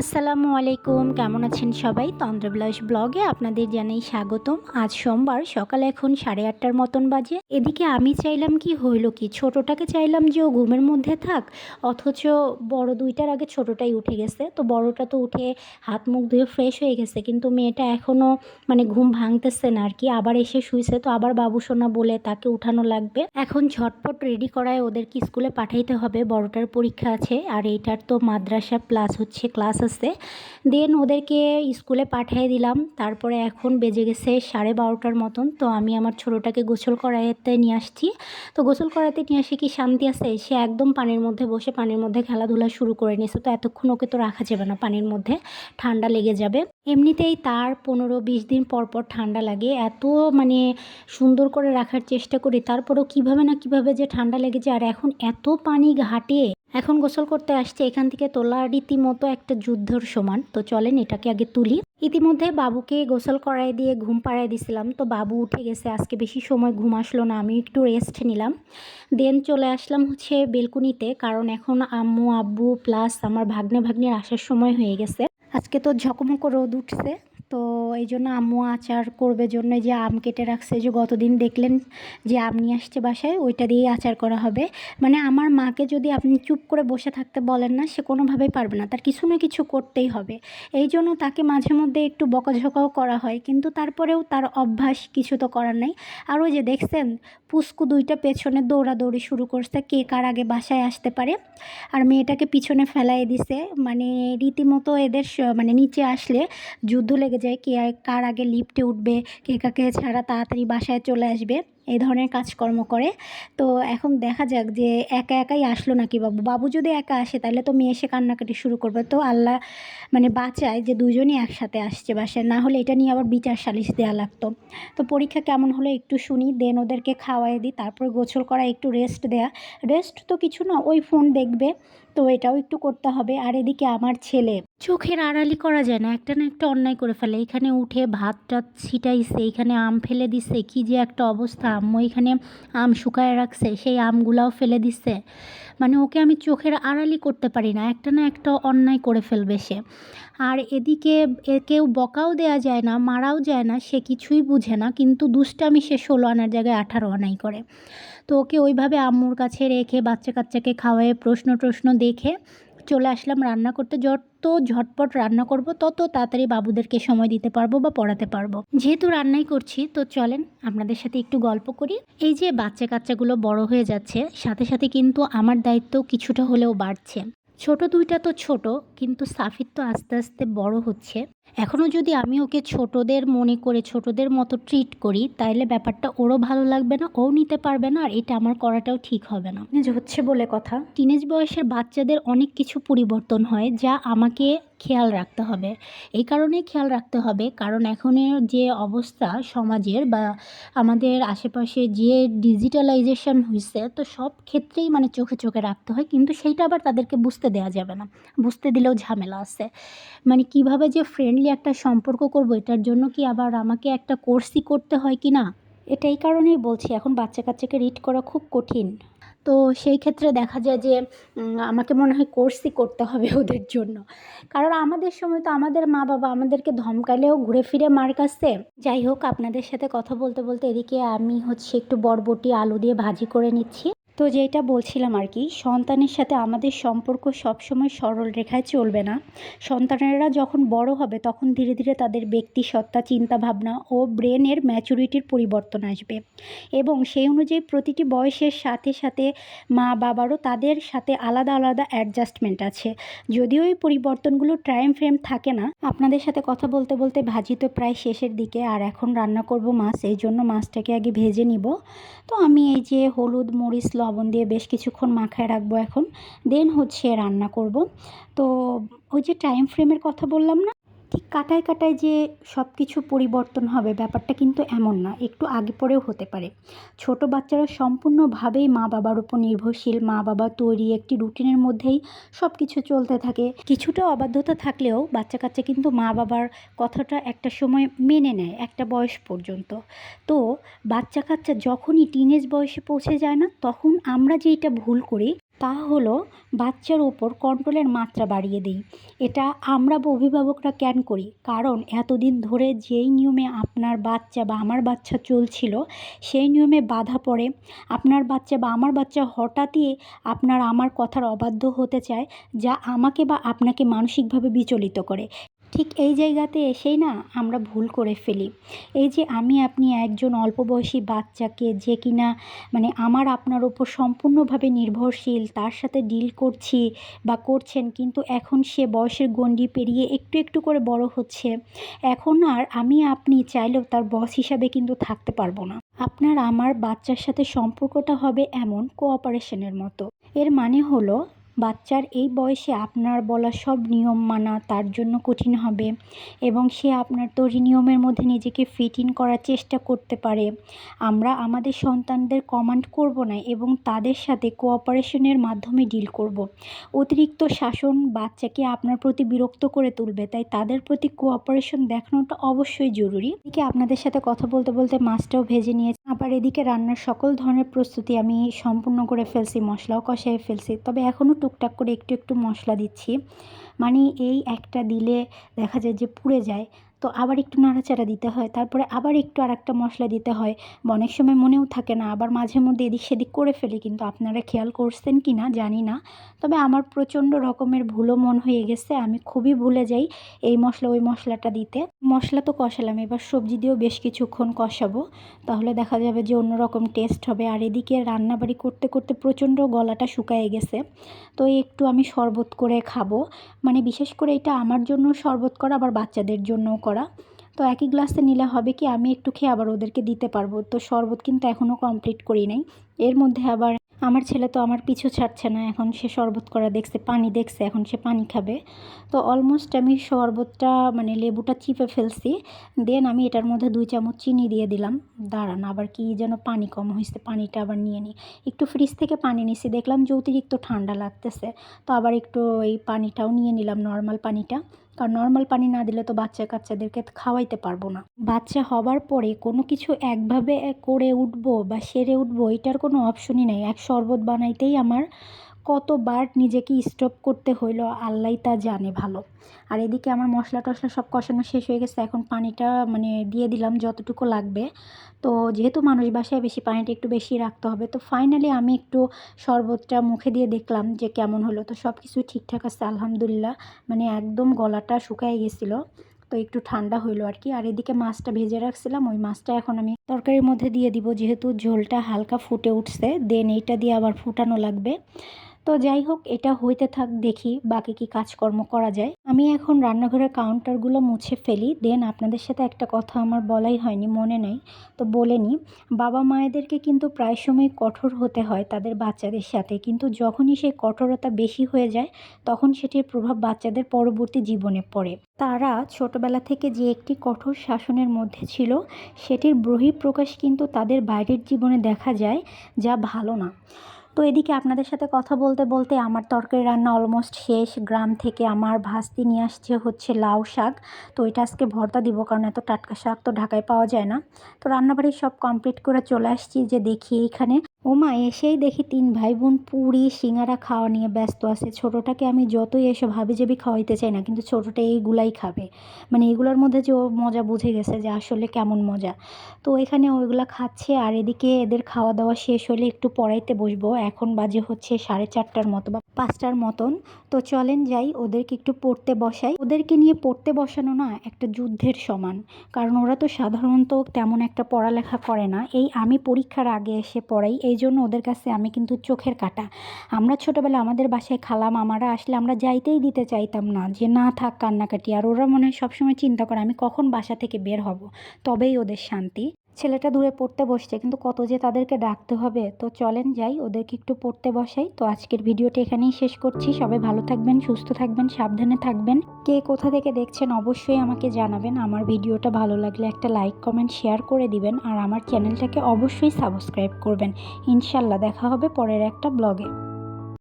আসসালামু আলাইকুম, কেমন আছেন সবাই? তন্দ্রবিলাস ব্লগে আপনাদের জানাই স্বাগতম। আজ সোমবার, সকাল এখন সাড়ে আটটার মতন বাজে। এদিকে আমি চাইলাম কি হইল কি? ছোটোটাকে চাইলাম যে ও ঘুমের মধ্যে থাক, অথচ বড় দুইটার আগে ছোটোটাই উঠে গেছে। তো বড়টা তো উঠে হাত মুখ ধুয়ে ফ্রেশ হয়ে গেছে, কিন্তু মেয়েটা এখনও মানে ঘুম ভাঙতেছে না আর কি। আবার এসে শুইছে, তো আবার বাবু সোনা বলে তাকে উঠানো লাগবে। এখন ঝটপট রেডি করায় ওদেরকে স্কুলে পাঠাইতে হবে। বড়টার পরীক্ষা আছে, আর এইটার তো মাদ্রাসা প্লাস হচ্ছে ক্লাস আছে দেন ওদেরকে স্কুলে পাঠিয়ে দিলাম। তারপরে এখন বেজে গেছে সাড়ে বারোটার মতন। তো আমি আমার ছোটোটাকে গোসল করাইতে নিয়ে আসছি। তো গোসল করাতে নিয়ে আসে কি শান্তি আছে? সে একদম পানির মধ্যে বসে পানির মধ্যে খেলাধুলা শুরু করে নিয়েছে। তো এতক্ষণ ওকে তো রাখা যাবে না পানির মধ্যে। ঠান্ডা লেগে যাবে। এমনিতেই তার পনেরো বিশ দিন পর পর ঠান্ডা লাগে। এত মানে সুন্দর করে রাখার চেষ্টা করি। তারপরেও কীভাবে না কীভাবে যে ঠান্ডা লেগে যায় আর এখন এত পানি ঘাটে। এখন গোসল করতে আসছে, এখান থেকে তোলা রীতিমতো একটা যুদ্ধর সমান। তো চলেন এটাকে আগে তুলি। ইতিমধ্যে বাবুকে গোসল করাই দিয়ে ঘুম পাড়াই দিছিলাম। তো বাবু উঠে গেছে, আজকে বেশি সময় ঘুম আসলো না, আমি একটু রেস্ট নিলাম। দেন চলে আসলাম হচ্ছে বেলকুনিতে, কারণ এখন আম্মু, আব্বু প্লাস আমার ভাগ্নে ভাগ্নের আসার সময় হয়ে গেছে। আজকে তো ঝকমক রোদ উঠছে। তো এই জন্য আম্মু আচার করবে জন্য যে আম কেটে রাখছে, যে গতদিন দেখলেন যে আম নিয়ে আসছে বাসায়, ওইটা দিয়ে আচার করা হবে। মানে আমার মাকে যদি আপনি চুপ করে বসে থাকতে বলেন না, সে কোনোভাবেই পারবে না। তার কিছু না কিছু করতেই হবে। এই জন্য তাকে মাঝে মধ্যে একটু বকাঝকাও করা হয়, কিন্তু তারপরেও তার অভ্যাস কিছু তো করার নেই। আর ওই যে দেখছেন পুস্কু দুইটা পেছনে দৌড়াদৌড়ি শুরু করছে, কে কার আগে বাসায় আসতে পারে। আর মেয়েটাকে পিছনে ফেলাই দিছে। মানে রীতিমতো এদের মানে নিচে আসলে যুদ্ধ লেগে যায় কে কার আগে লিফটে উঠবে কে কাকে ছাড়া তাড়াতাড়ি বাসায় চলে আসবে। এই ধরনের কাজকর্ম করে। তো এখন দেখা যাক যে একা একাই আসলো নাকি বাবু? বাবু যদি একা আসে, তাহলে তো মেয়ে এসে কান্নাকাটি শুরু করবে। তো আল্লাহ মানে বাঁচায় যে দুজনই একসাথে আসছে বাসায়। না হলে এটা নিয়ে আবার বিচার সালিশ দেওয়া লাগতো। তো পরীক্ষা কেমন হলো একটু শুনি। দেন ওদেরকে খাওয়াই দিই, তারপর গোসল করা, একটু রেস্ট দেয়া। রেস্ট তো কিছু না, ওই ফোন দেখবে। তো এটাও একটু করতে হবে। আর এদিকে আমার ছেলে, চোখের আড়ালি করা যায় না। একটা না একটা অন্যায় করে ফেলে। এখানে উঠে ভাতটা ছিটাইছে, এখানে আম ফেলে দিছে। কি যে একটা অবস্থা। আম্মু এখানে আম শুকায় রাখছে, সেই আমগুলাও ফেলে দিচ্ছে। মানে ওকে আমি চোখের আড়ালি করতে পারি না, একটা না একটা অন্যায় করে ফেলবে সে। আর এদিকে কেউ বকাও দেয়া যায় না, মারাও যায় না, সে কিছুই বুঝে না, কিন্তু দুষ্টামি সে ষোলো আনার জায়গায় আঠারো আনাই করে। তো ওকে ওইভাবে আম্মুর কাছে রেখে বাচ্চা কাচ্চাকে খাওয়ায়ে প্রশ্ন টশ্ন দেখে চলে আসলাম রান্না করতে। যত ঝটপট রান্না করব, তত তাড়াতাড়ি বাবুদেরকে সময় দিতে পারব বা পড়াতে পারব। যেহেতু রান্নাই করছি, তো চলেন আপনাদের সাথে একটু গল্প করি। এই যে বাচ্চা কাচ্চাগুলো বড় হয়ে যাচ্ছে, সাথে সাথে কিন্তু আমার দায়িত্ব কিছুটা হলেও বাড়ছে। ছোট দুইটা তো ছোট, কিন্তু সাফির তো আস্তে আস্তে বড় হচ্ছে। এখনও যদি আমি ওকে ছোটদের মনে করে ছোটদের মতো ট্রিট করি তাইলে ব্যাপারটা ওরও ভালো লাগবে না ও নিতে পারবে না আর এটা আমার করাটাও ঠিক হবে না। যে হচ্ছে বলে কথা। টিনেজ বয়সের বাচ্চাদের অনেক কিছু পরিবর্তন হয় যা আমাকে খেয়াল রাখতে হবে। এই কারণেই খেয়াল রাখতে হবে কারণ এখনের যে অবস্থা সমাজের বা আমাদের আশেপাশে যে ডিজিটালাইজেশন হয়েছে তো সব ক্ষেত্রেই মানে চোখে চোখে রাখতে হয় কিন্তু সেইটা আবার তাদেরকে বুঝতে দেওয়া যাবে না। বুঝতে দিলেও ঝামেলা আছে। মানে কীভাবে যে ফ্রেন্ডলি একটা সম্পর্ক করব, এটার জন্য কি আবার আমাকে একটা কোর্সই করতে হয় কি না? এটা এই কারণেই বলছি, এখন বাচ্চা কাচ্চাকে রিড করা খুব কঠিন। তো সেই ক্ষেত্রে দেখা যায় যে আমাকে মনে হয় কোর্সই করতে হবে ওদের জন্য। কারণ আমাদের সময় তো আমাদের মা বাবা আমাদেরকে ধমকালেও ঘুরে ফিরে মার কাছে। যাই হোক, আপনাদের সাথে কথা বলতে বলতে এদিকে আমি হচ্ছে একটু বরবটি আলু দিয়ে ভাজি করে নিচ্ছি। তো যেটা বলছিলাম আর কি, সন্তানের সাথে আমাদের সম্পর্ক সবসময় সরল রেখায় চলবে না। সন্তানেরা যখন বড় হবে, তখন ধীরে ধীরে তাদের ব্যক্তি সত্তা চিন্তা ভাবনা ও ব্রেনের ম্যাচুরিটির পরিবর্তন আসবে। এবং সেই অনুযায়ী প্রতিটি বয়সের সাথে সাথে মা বাবারও তাদের সাথে আলাদা আলাদা অ্যাডজাস্টমেন্ট আছে। যদিও এই পরিবর্তনগুলো টাইম ফ্রেম থাকে না, আপনাদের সাথে কথা বলতে বলতে ভাজি তো প্রায় শেষের দিকে, আর এখন রান্না করব মাছ এই জন্য মাছটাকে আগে ভেজে নিব। তো আমি এই যে হলুদ মরিচ লবণ দিয়ে বেশ কিছুক্ষণ মাখায় রাখব এখন। দেন হচ্ছে রান্না করব। তো ওই যে টাইম ফ্রেমের কথা বললাম না? ঠিক কাটায় কাটায় যে সব কিছু পরিবর্তন হবে, ব্যাপারটা কিন্তু এমন না, একটু আগে পরেও হতে পারে। ছোট বাচ্চারা সম্পূর্ণভাবেই মা বাবার উপর নির্ভরশীল মা বাবা তৈরি একটি রুটিনের মধ্যেই সব কিছু চলতে থাকে। কিছুটা অবাধ্যতা থাকলেও বাচ্চা কাচ্চা কিন্তু মা বাবার কথাটা একটা সময় মেনে নেয়, একটা বয়স পর্যন্ত। তো বাচ্চা কাচ্চা যখনই টিনেজ বয়সে পৌঁছে যায় না, তখন আমরা যেইটা ভুল করি তা হলো, বাচ্চার ওপর কন্ট্রোলের মাত্রা বাড়িয়ে দিই। এটা আমরা অভিভাবকরা কেন করি? কারণ এতদিন ধরে যেই নিয়মে আপনার বাচ্চা বা আমার বাচ্চা চলছিল, সেই নিয়মে বাধা পড়ে। আপনার বাচ্চা বা আমার বাচ্চা হঠাৎই আপনার, আমার কথার অবাধ্য হতে চায়, যা আমাকে বা আপনাকে মানসিকভাবে বিচলিত করে। ঠিক এই জায়গাতে এসেই না আমরা ভুল করে ফেলি। এই যে আমি, আপনি একজন অল্প বয়সী বাচ্চাকে যে কিনা মানে আমার, আপনার ওপর সম্পূর্ণভাবে নির্ভরশীল, তার সাথে ডিল করছি বা করছেন, কিন্তু এখন সে বয়সের গণ্ডি পেরিয়ে একটু একটু করে বড় হচ্ছে, এখন আর আমি, আপনি চাইলেও তার বস হিসাবে কিন্তু থাকতে পারব না। আপনার, আমার বাচ্চার সাথে সম্পর্কটা হবে এমন কোঅপারেশনের মতো। এর মানে হলো বাচ্চার এই বয়সে আপনার বলা সব নিয়ম মানা তার জন্য কঠিন হবে এবং সে আপনার তৈরি নিয়মের মধ্যে নিজেকে ফিট ইন করার চেষ্টা করতে পারে। আমরা আমাদের সন্তানদের কমান্ড করব না এবং তাদের সাথে কোঅপারেশনের মাধ্যমে ডিল করব। অতিরিক্ত শাসন বাচ্চাকে আপনার প্রতি বিরক্ত করে তুলবে, তাই তাদের প্রতি কোঅপারেশন দেখানোটা অবশ্যই জরুরি। এদিকে আপনাদের সাথে কথা বলতে বলতে মাছটাও ভেজে নিয়েছি। আবার এদিকে রান্নার সকল ধরনের প্রস্তুতি আমি সম্পূর্ণ করে ফেলছি, মশলাও কষাই ফেলছি। তবে এখনও টুকটাক করে একটু একটু মশলা দিচ্ছি। মানে এই একটা দিলে দেখা যায় যে পুড়ে যায়। তো আবার একটু নাড়াচাড়া দিতে হয়, তারপরে আবার একটু আর একটা মশলা দিতে হয়। বা অনেক সময় মনেও থাকে না, আবার মাঝে মধ্যে এদিক সেদিক করে ফেলি, কিন্তু আপনারা খেয়াল করছেন কি না জানি না। তবে আমার প্রচণ্ড রকমের ভুলও মন হয়ে গেছে, আমি খুবই ভুলে যাই এই মশলা, ওই মশলাটা দিতে। মশলা তো কষালাম, এবার সবজি দিয়েও বেশ কিছুক্ষণ কষাবো। তাহলে দেখা যাবে যে অন্যরকম টেস্ট হবে। আর এদিকে রান্নাবাড়ি করতে করতে প্রচণ্ড গলাটা শুকায় গেছে। তো একটু আমি শরবত করে খাব। মানে বিশেষ করে এটা আমার জন্য শরবত করা, আবার বাচ্চাদের জন্যও করা। তো একই গ্লাসে নিলে হবে কি, আমি একটু খেয়ে আবার ওদেরকে দিতে পারব। তো শরবত কিন্তু এখনও কমপ্লিট করি নাই। এর মধ্যে আবার আমার ছেলে তো আমার পিছু ছাড়ছে না, এখন সে শরবত করা দেখছে, পানি দেখছে, এখন সে পানি খাবে। তো অলমোস্ট আমি শরবতটা মানে লেবুটা চিপে ফেলছি। দেন আমি এটার মধ্যে দুই চামচ চিনি দিয়ে দিলাম। দাঁড়ান, আবার কি যেন পানি কম হয়েছে, পানিটা আবার নিয়ে নিই। একটু ফ্রিজ থেকে পানি নিছি, দেখলাম যে অতিরিক্ত ঠান্ডা লাগতেছে। তো আবার একটু এই পানিটাও নিয়ে নিলাম নর্মাল পানিটা। কারণ নর্মাল পানি না দিলে তো বাচ্চা কাচ্চাদেরকে খাওয়াইতে পারব না। বাচ্চা হবার পরে কোনো কিছু একভাবে করে উঠবো বা সেরে উঠবো, এটার কোনো অপশনই নাই। এক শরবত বানাইতেই আমার কতবার নিজেকে স্টপ করতে হইল আল্লাহ তা জানে ভালো। আর এদিকে আমার মশলা টশলা সব কষানো শেষ হয়ে গেছে, এখন পানিটা মানে দিয়ে দিলাম যতটুকু লাগবে। তো যেহেতু মানুষ বাসায় বেশি পানিটা একটু বেশি রাখতে হবে, তো ফাইনালি আমি একটু শরবতটা মুখে দিয়ে দেখলাম যে কেমন হলো। তো সব কিছুই ঠিকঠাক আছে, আলহামদুলিল্লাহ মানে একদম গলাটা শুকায় গেছিল, তো একটু ঠান্ডা হইল আর কি। আর এদিকে মাছটা ভেজে রাখছিলাম, ওই মাছটা এখন আমি তরকারির মধ্যে দিয়ে দিব, যেহেতু ঝোলটা হালকা ফুটে উঠছে, দেন এইটা দিয়ে আবার ফুটানো লাগবে। তো যাই হোক, এটা হইতে থাক, দেখি বাকি কি কাজকর্ম করা যায়। আমি এখন রান্নাঘরের কাউন্টারগুলো মুছে ফেলি। দেন আপনাদের সাথে একটা কথা আমার বলাই হয়নি, মনে নেই। তো বলে নিই বাবা মায়েদেরকে কিন্তু প্রায় সময় কঠোর হতে হয় তাদের বাচ্চাদের সাথে। কিন্তু যখনই সেই কঠোরতা বেশি হয়ে যায়, তখন সেটির প্রভাব বাচ্চাদের পরবর্তী জীবনে পড়ে। তারা ছোটবেলা থেকে যে একটি কঠোর শাসনের মধ্যে ছিল, সেটির বহিঃপ্রকাশ কিন্তু তাদের বাইরের জীবনে দেখা যায় যা ভালো না। তো এদিকে আপনাদের সাথে কথা বলতে বলতে আমার তরকারি রান্না অলমোস্ট শেষ। গ্রাম থেকে আমার ভাস্তি নিয়ে আসছে হচ্ছে লাউ শাক। তো এটা আজকে ভর্তা দিব, কারণ এত টাটকা শাক তো ঢাকায় পাওয়া যায় না। তো রান্নাবাড়ি সব কমপ্লিট করে চলে আসছি যে দেখি এইখানে। ওমা, এসেই দেখি তিন ভাই বোন পুরি, সিঙ্গারা খাওয়া নিয়ে ব্যস্ত আছে। ছোটোটাকে আমি যতই এসে ভাবি যাবি খাওয়াইতে চাই না, কিন্তু ছোটোটা এইগুলাই খাবে। মানে এগুলোর মধ্যে যে ও মজা বুঝে গেছে যে আসলে কেমন মজা। তো এখানে ওইগুলো খাচ্ছে আর এদিকে এদের খাওয়া দাওয়া শেষ হলে একটু পড়াইতে বসবো। এখন বাজে হচ্ছে সাড়ে চারটার মতো বা পাঁচটার মতন। তো চলেন যাই, ওদেরকে একটু পড়তে বসাই। ওদেরকে নিয়ে পড়তে বসানো না, একটা যুদ্ধের সমান। কারণ ওরা তো সাধারণত তেমন একটা পড়ালেখা করে না। এই আমি পরীক্ষার আগে এসে পড়াই। এই জন্য ওদের কাছে আমি কিন্তু চোখের কাটা। আমরা ছোটোবেলা আমাদের বাসায় খালা মামারা আসলে আমরা যাইতেই দিতে চাইতাম না যে, না থাক কান্নাকাটি। আর ওরা মনে হয় সবসময় চিন্তা করে, আমি কখন বাসা থেকে বের হব? তবেই ওদের শান্তি। ছেলেটা দূরে পড়তে বসছে, কিন্তু কত যে তাদেরকে ডাকতে হবে। তো চলেন যাই, ওদেরকে একটু পড়তে বসাই। তো আজকের ভিডিওটা এখানেই শেষ করছি। সবাই ভালো থাকবেন, সুস্থ থাকবেন, সাবধানে থাকবেন। কে কোথা থেকে দেখছেন অবশ্যই আমাকে জানাবেন। আমার ভিডিওটা ভালো লাগলে একটা লাইক, কমেন্ট, শেয়ার করে দিবেন। আর আমার চ্যানেলটাকে অবশ্যই সাবস্ক্রাইব করবেন। ইনশাল্লাহ দেখা হবে পরের একটা ব্লগে।